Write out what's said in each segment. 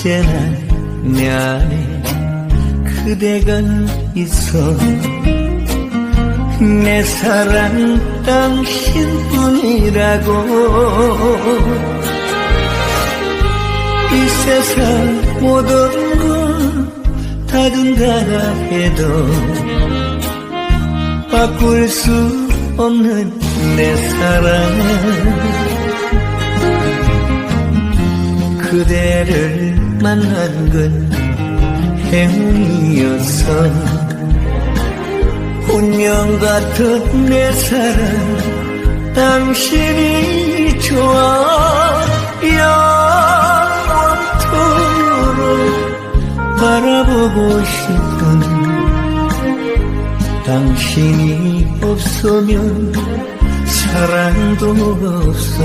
언제나 내 안에 그대가 있어. 내 사랑 당신뿐이라고. 이 세상 모든 걸다 준다 해도 바꿀 수 없는 내 사랑 그대를 만난 건 행운이어서 운명 같은 내 사랑 당신이 좋아 영원토록 바라보고 싶은 당신이 없으면 사랑도 없어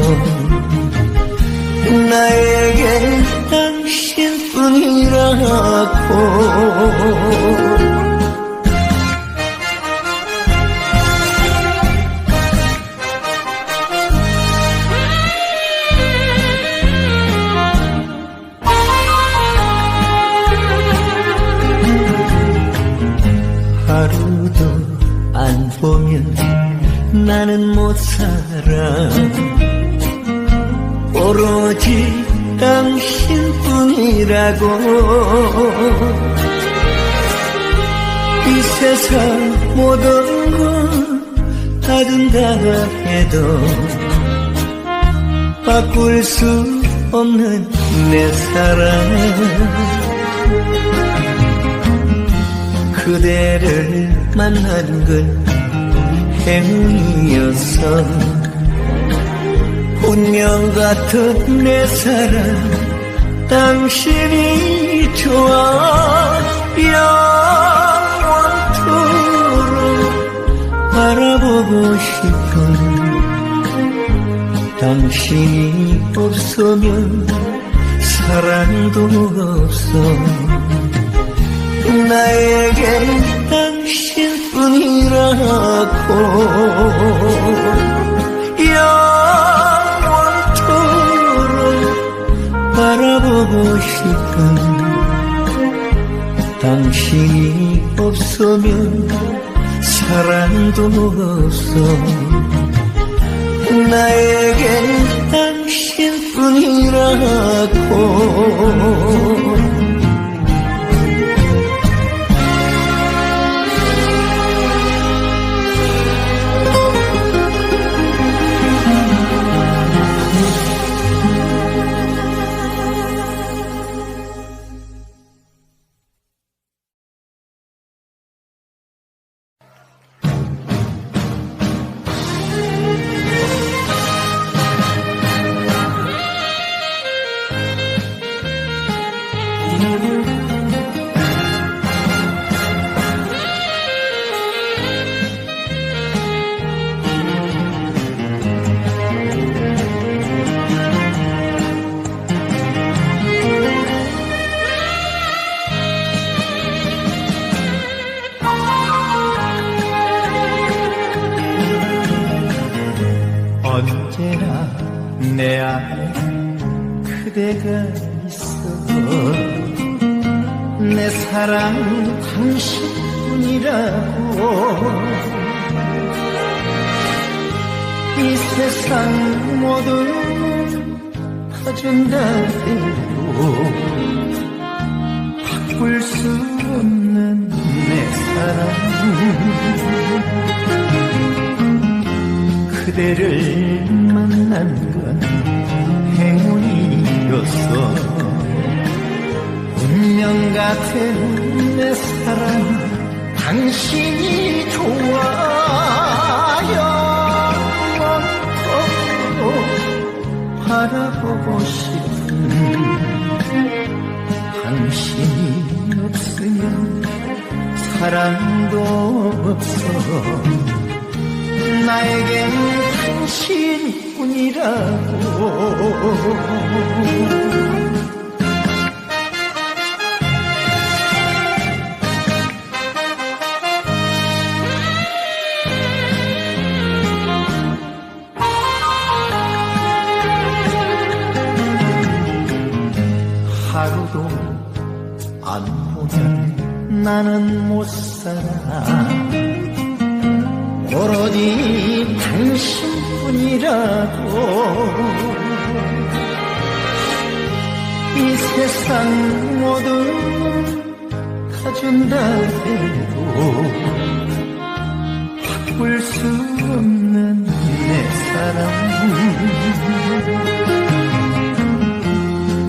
나에게 당신뿐이라고 오로지 당신뿐이라고. 이 세상 모든 걸 다 준다 해도 바꿀 수 없는 내 사랑 그대를 만난 건 행운이어서 운명 같은 내 사랑 당신이 좋아 영원토록 바라보고 싶은 당신이 없으면 사랑도 없어. 나에게 당신뿐이라고 싶은 당신이 없으면 사랑도 없어. 나에게 당신뿐이라고 언제나 내 안에 그대가 있어 내 사랑 당신뿐이라고. 이 세상 모든 다 준다 해도 바꿀 수 없는 내 사랑. 그대를 만난 건 행운이었어 운명 같은 내 사랑 당신이 좋아 영원토록 바라보고 싶은 당신이 없으면 사랑도 없어. 나에겐 당신뿐이라고 나는 못 살아 오로지 당신뿐이라고. 이 세상 모든 가진다 해도 바꿀 수 없는 내 사랑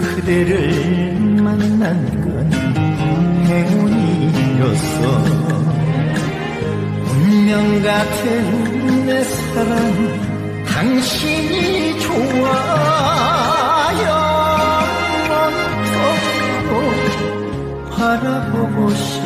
그대를 만난 건 행운 아니었어. 운명 같은 내 사랑 당신이 좋아요 바라보고 싶어